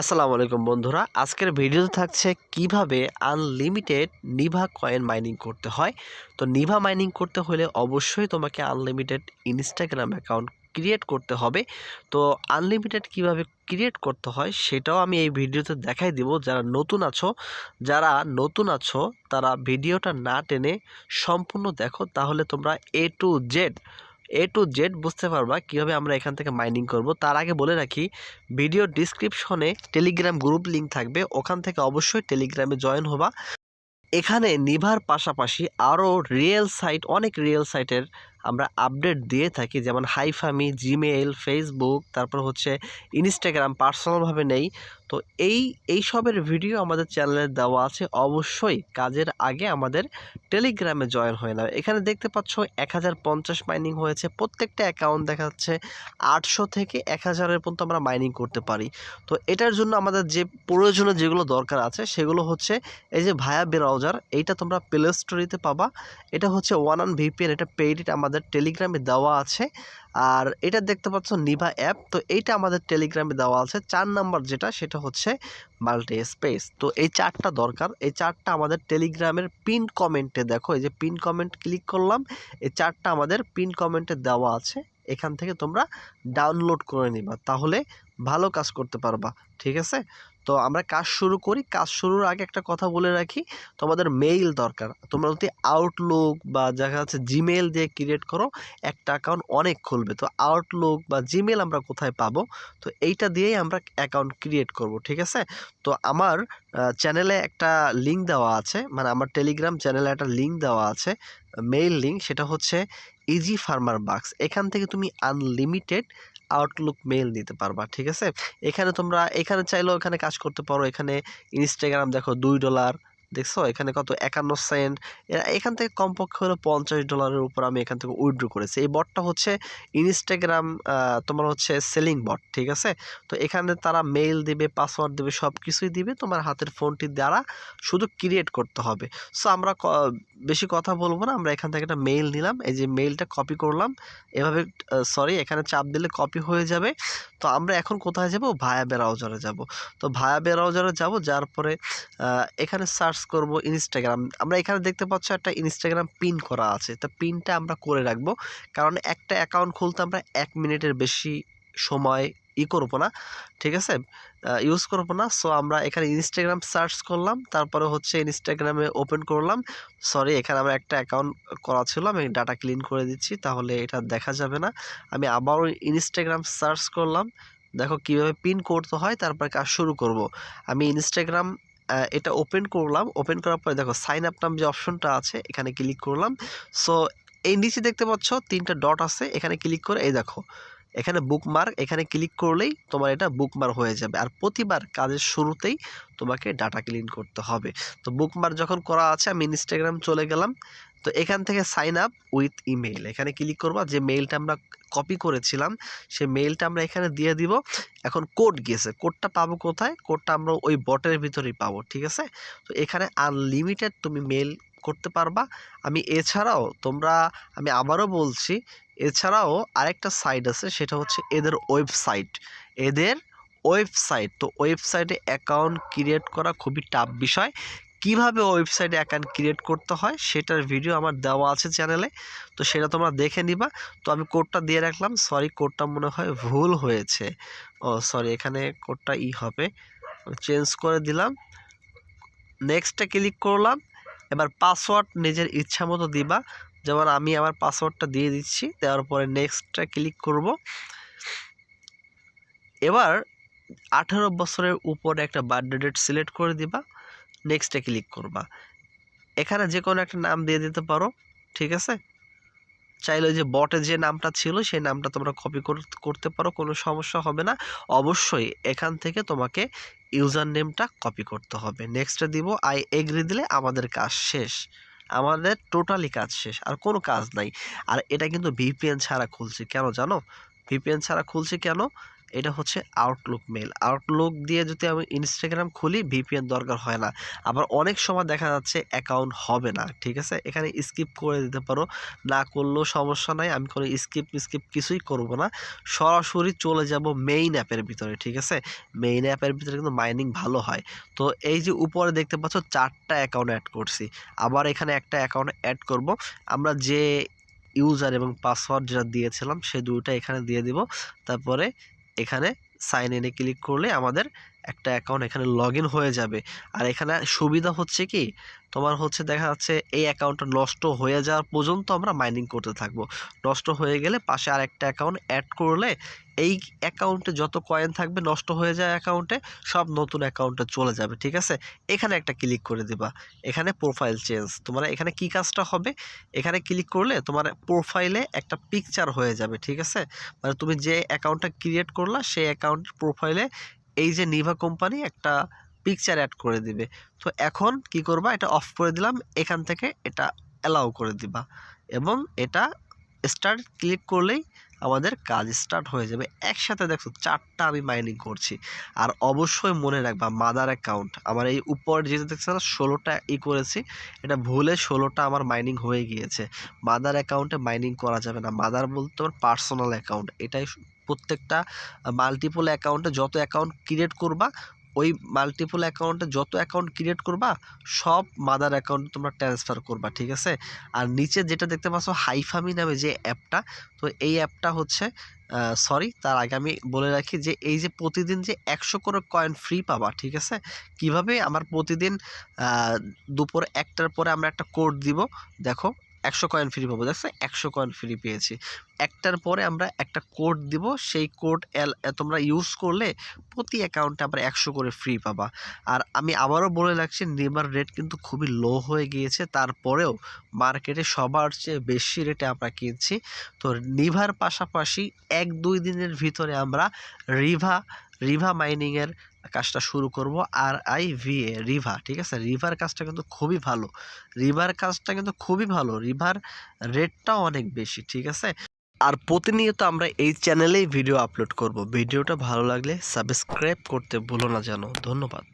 আসসালামু আলাইকুম বন্ধুরা। আজকের ভিডিওতে থাকছে কীভাবে আনলিমিটেড নিভা কয়েন মাইনিং করতে হয়। তো নিভা মাইনিং করতে হলে অবশ্যই তোমাকে আনলিমিটেড ইনস্টাগ্রাম অ্যাকাউন্ট ক্রিয়েট করতে হবে। তো আনলিমিটেড কীভাবে ক্রিয়েট করতে হয় সেটাও আমি এই ভিডিওতে দেখাই দিব। যারা নতুন আছো, যারা নতুন আছো, তারা ভিডিওটা না টেনে সম্পূর্ণ দেখো। তাহলে তোমরা A to Z A to Z বুঝতে পারবা কীভাবে আমরা এখান থেকে মাইনিং করব। তার আগে বলে রাখি ভিডিও ডিসক্রিপশনে টেলিগ্রাম গ্রুপ লিংক থাকবে। ওখান থেকে অবশ্যই টেলিগ্রামে জয়েন হবা। এখানে নিভার পাশাপাশি আরও রিয়েল সাইট অনেক রিয়েল সাইটের আমরা আপডেট দিয়ে থাকি। যেমন হাইফামি জিমেইল ফেসবুক তারপর হচ্ছে ইনস্টাগ্রাম পার্সোনালভাবে নেই। তো এই এই সবের ভিডিও আমাদের চ্যানেলে দেওয়া আছে। অবশ্যই কাজের আগে আমাদের টেলিগ্রামে জয়েন হয়ে নাও। এখানে দেখতে পাচ্ছ এক হাজার পঞ্চাশ মাইনিং হয়েছে। প্রত্যেকটা অ্যাকাউন্ট দেখা যাচ্ছে আটশো থেকে এক হাজারের পর্যন্ত আমরা মাইনিং করতে পারি। তো এটার জন্য আমাদের যে প্রয়োজনে যেগুলো দরকার আছে, সেগুলো হচ্ছে এই যে ভায়া ব্রাউজার এইটা তোমরা প্লে স্টোরিতে পাবা। এটা হচ্ছে ওয়ান অন ভিপিএন এটা পেইড আমাদের টেলিগ্রামে দেওয়া আছে। আর এটা দেখতে পাচ্ছ নিভা অ্যাপ তো এইটা আমাদের টেলিগ্রামে দেওয়া আছে। চার নাম্বার যেটা, সেটা হচ্ছে মাল্টি স্পেস তো এই চারটা দরকার। এই চারটা আমাদের টেলিগ্রামের পিন কমেন্টে দেখো, এই যে পিন কমেন্ট ক্লিক করলাম, এই চারটা আমাদের পিন কমেন্টে দেওয়া আছে। এখান থেকে তোমরা ডাউনলোড করে নিবা। তাহলে ভালো কাজ করতে পারবা, ঠিক আছে? তো আমরা কাজ শুরু করি। কাজ শুরুর আগে একটা কথা বলে রাখি, তোমাদের মেইল দরকার। তোমরা যদি আউটলুক বা দেখা যাচ্ছে জিমেল দিয়ে ক্রিয়েট করো, একটা অ্যাকাউন্ট অনেক খুলবে। তো আউটলুক বা জিমেল আমরা কোথায় পাবো? তো এইটা দিয়েই আমরা অ্যাকাউন্ট ক্রিয়েট করব, ঠিক আছে? তো আমার চ্যানেলে একটা লিঙ্ক দেওয়া আছে মানে আমার টেলিগ্রাম চ্যানেলে একটা লিঙ্ক দেওয়া আছে মেইল লিঙ্ক সেটা হচ্ছে ইজি ফার্মার বাক্স এখান থেকে তুমি আনলিমিটেড আউটলুক মেল দিতে পারবা, ঠিক আছে? এখানে তোমরা, এখানে চাইলেও এখানে কাজ করতে পারো। এখানে ইনস্টাগ্রাম দেখো, দুই ডলার দেখছ? এখানে কত? একান্ন সেন্ট। এখান থেকে কমপক্ষে হলো পঞ্চাশ ডলারের উপর আমি এখান থেকে উইথড্র করেছি। এই বটটা হচ্ছে ইনস্টাগ্রাম তোমার হচ্ছে সেলিং বট ঠিক আছে? তো এখানে তারা মেইল দিবে পাসওয়ার্ড দিবে সব কিছুই দিবে তোমার হাতের ফোনটি দ্বারা শুধু ক্রিয়েট করতে হবে। সো আমরা বেশি কথা বলব না। আমরা এখান থেকে একটা মেইল নিলাম। এই যে মেইলটা কপি করলাম। এভাবে সরি এখানে চাপ দিলে কপি হয়ে যাবে। তো আমরা এখন কোথায় যাব? ভায়া ব্রাউজারে যাব। তো ভায়া ব্রাউজারে যাব। যার পরে এখানে সার্চ করব ইনস্টাগ্রাম আমরা এখানে দেখতে পাচ্ছ একটা ইনস্টাগ্রাম পিন করা আছে। তা পিনটা আমরা করে রাখব। কারণ একটা অ্যাকাউন্ট খুলতে আমরা এক মিনিটের বেশি সময় ই করব না। ঠিক আছে? ইউজ করব না। সো আমরা এখানে ইনস্টাগ্রাম সার্চ করলাম। তারপরে হচ্ছে ইনস্টাগ্রামে ওপেন করলাম। সরি এখানে আমার একটা অ্যাকাউন্ট করা ছিল। আমি ডাটা ক্লিন করে দিচ্ছি। তাহলে এটা দেখা যাবে না। আমি আবারও ইনস্টাগ্রাম সার্চ করলাম। দেখো কীভাবে পিন করতে হয়। তারপর কাজ শুরু করব। আমি ইনস্টাগ্রাম এটা ওপেন করলাম। ওপেন করার পরে দেখো সাইন আপ নাম যে অপশনটা আছে, এখানে ক্লিক করলাম। সো এই নিচে দেখতে পাচ্ছ, তিনটা ডট আছে। এখানে ক্লিক করে, এই দেখো, এখানে বুকমার্ক এখানে ক্লিক করলেই তোমার এটা বুকমার্ক হয়ে যাবে। আর প্রতিবার কাজের শুরুতেই তোমাকে ডাটা ক্লিন করতে হবে। তো বুকমার্ক যখন করা আছে, আমি ইনস্টাগ্রাম চলে গেলাম। তো এখান থেকে সাইন আপ উইথ ইমেইল এখানে ক্লিক করবা যে মেইলটা আমরা কপি করেছিলাম সেই মেইলটা আমরা এখানে দিয়ে দিব। এখন কোড গিয়েছে। কোডটা পাবো কোথায়? কোডটা আমরা ওই বটের ভিতরেই পাবো, ঠিক আছে? তো এখানে আনলিমিটেড তুমি মেল করতে পারবা। আমি এছাড়াও তোমরা, আমি আবারও বলছি, এছাড়াও আরেকটা সাইট আছে, সেটা হচ্ছে এদের ওয়েবসাইট এদের ওয়েবসাইট তো ওয়েবসাইটে অ্যাকাউন্ট ক্রিয়েট করা খুবই টাফ বিষয়। কীভাবে ওয়েবসাইটে অ্যাকাউন্ট ক্রিয়েট করতে হয় সেটার ভিডিও আমার দেওয়া আছে চ্যানেলে তো সেটা তোমরা দেখে নিবা। তো আমি কোডটা দিয়ে রাখলাম সরি কোডটা মনে হয় ভুল হয়েছে। ও সরি এখানে কোডটা ই হবে। চেঞ্জ করে দিলাম। নেক্সটে ক্লিক করলাম। এবার পাসওয়ার্ড নিজের ইচ্ছা মতো দিবা। যেমন আমি আমার পাসওয়ার্ডটা দিয়ে দিচ্ছি, দেওয়ার পরে নেক্সটটা ক্লিক করব। এবার আঠারো বছরের উপরে একটা বার্থডে ডেট সিলেক্ট করে দিবা। নেক্সটে ক্লিক করবা। এখানে যে কোনো একটা নাম দিয়ে দিতে পারো, ঠিক আছে? চাইলে যে বটে যে নামটা ছিল, সেই নামটা তোমরা কপি করতে পারো, কোনো সমস্যা হবে না। অবশ্যই এখান থেকে তোমাকে ইউজার নেমটা কপি করতে হবে। নেক্সটে দিব আই এগ্রি দিলে আমাদের কাজ শেষ। আমাদের টোটালি কাজ শেষ, আর কোনো কাজ নাই। আর এটা কিন্তু ভিপিএন ছাড়া খুলছি, কেন জানো? ভিপিএন ছাড়া খুলছি কেন? এটা হচ্ছে আউটলুক মেল আউটলুক দিয়ে যদি আমি ইনস্টাগ্রাম খুলি ভিপিএন দরকার হয় না। আবার অনেক সময় দেখা যাচ্ছে অ্যাকাউন্ট হবে না, ঠিক আছে? এখানে স্কিপ করে দিতে পারো। না করলেও সমস্যা নাই, আমি কোনো স্কিপ স্কিপ কিছুই করব না। সরাসরি চলে যাব মেইন অ্যাপের ভিতরে, ঠিক আছে? মেইন অ্যাপের ভিতরে কিন্তু মাইনিং ভালো হয়। তো এই যে উপরে দেখতে পাচ্ছ চারটা অ্যাকাউন্ট অ্যাড করছি। আবার এখানে একটা অ্যাকাউন্ট অ্যাড করব। আমরা যে ইউজার এবং পাসওয়ার্ড যেটা দিয়েছিলাম, সে দুটো এখানে দিয়ে দিব। তারপরে এখানে সাইন ইনে ক্লিক করলে আমাদের একটা অ্যাকাউন্ট এখানে লগ হয়ে যাবে। আর এখানে সুবিধা হচ্ছে কি? তোমার হচ্ছে দেখা যাচ্ছে এই অ্যাকাউন্টটা নষ্ট হয়ে যাওয়ার পর্যন্ত আমরা মাইনিং করতে থাকব। নষ্ট হয়ে গেলে পাশে আর একটা অ্যাকাউন্ট অ্যাড করলে এই অ্যাকাউন্টে যত কয়েন থাকবে নষ্ট হয়ে যায় অ্যাকাউন্টে সব নতুন অ্যাকাউন্টে চলে যাবে, ঠিক আছে? এখানে একটা ক্লিক করে দিবা। এখানে প্রোফাইল চেঞ্জ তোমার এখানে কি কাজটা হবে? এখানে ক্লিক করলে তোমার প্রোফাইলে একটা পিকচার হয়ে যাবে, ঠিক আছে? মানে তুমি যে অ্যাকাউন্টটা ক্রিয়েট করলা, সেই অ্যাকাউন্টের প্রোফাইলে এই যে নিভা কোম্পানি একটা পিকচার অ্যাড করে দিবে। তো এখন কি করবা? এটা অফ করে দিলাম। এখান থেকে এটা অ্যালাউ করে দিবা। এবং এটা স্টার্ট ক্লিক করলেই আমাদের কাজ স্টার্ট হয়ে যাবে। একসাথে দেখো চারটা আমি মাইনিং করছি। আর অবশ্যই মনে রাখবা মাদার অ্যাকাউন্ট আমার এই উপর যেটা দেখছ ষোলোটা ই করেছি। এটা ভুলে ষোলোটা আমার মাইনিং হয়ে গিয়েছে। মাদার অ্যাকাউন্টে মাইনিং করা যাবে না। মাদার বলতে আমার পার্সোনাল অ্যাকাউন্ট এটাই প্রত্যেকটা মাল্টিপল অ্যাকাউন্টে যত অ্যাকাউন্ট ক্রিয়েট করবা ওই মাল্টিপল অ্যাকাউন্টে যত অ্যাকাউন্ট ক্রিয়েট করবা, সব মাদার অ্যাকাউন্টে তোমরা ট্রান্সফার করবা, ঠিক আছে? আর নিচে যেটা দেখতে পাচ্ছ হাইফামি নামে যে অ্যাপটা তো এই অ্যাপটা হচ্ছে সরি তার আগে আমি বলে রাখি যে এই যে প্রতিদিন যে একশো করে কয়েন ফ্রি পাবা, ঠিক আছে? কীভাবে? আমার প্রতিদিন দুপুর একটার পরে আমরা একটা কোড দিব, দেখো একশো কয়েন ফ্রি পাবো। দেখছ? একশো কয়েন ফ্রি পেয়েছি। একটার পরে আমরা একটা কোড দিব। সেই কোড তোমরা ইউজ করলে প্রতি অ্যাকাউন্টে আমরা একশো করে ফ্রি পাবা। আর আমি আবারও বলে রাখছি, নেবার রেট কিন্তু খুবই লো হয়ে গিয়েছে। তারপরেও মার্কেটে সবার চেয়ে বেশি রেটে আমরা কিনছি। তো নিভার পাশাপাশি এক দুই দিনের ভিতরে আমরা রিভা রিভা মাইনিংয়ের কাজটা শুরু করব আর আই ভি এ রিভার ঠিক আছে? রিভার কাজটা কিন্তু খুবই ভালো। রিভার কাজটা কিন্তু খুবই ভালো। রিভার রেটটাও অনেক বেশি, ঠিক আছে? আর প্রতিনিয়ত আমরা এই চ্যানেলেই ভিডিও আপলোড করব। ভিডিওটা ভালো লাগলে সাবস্ক্রাইব করতে ভুলো না যেন। ধন্যবাদ।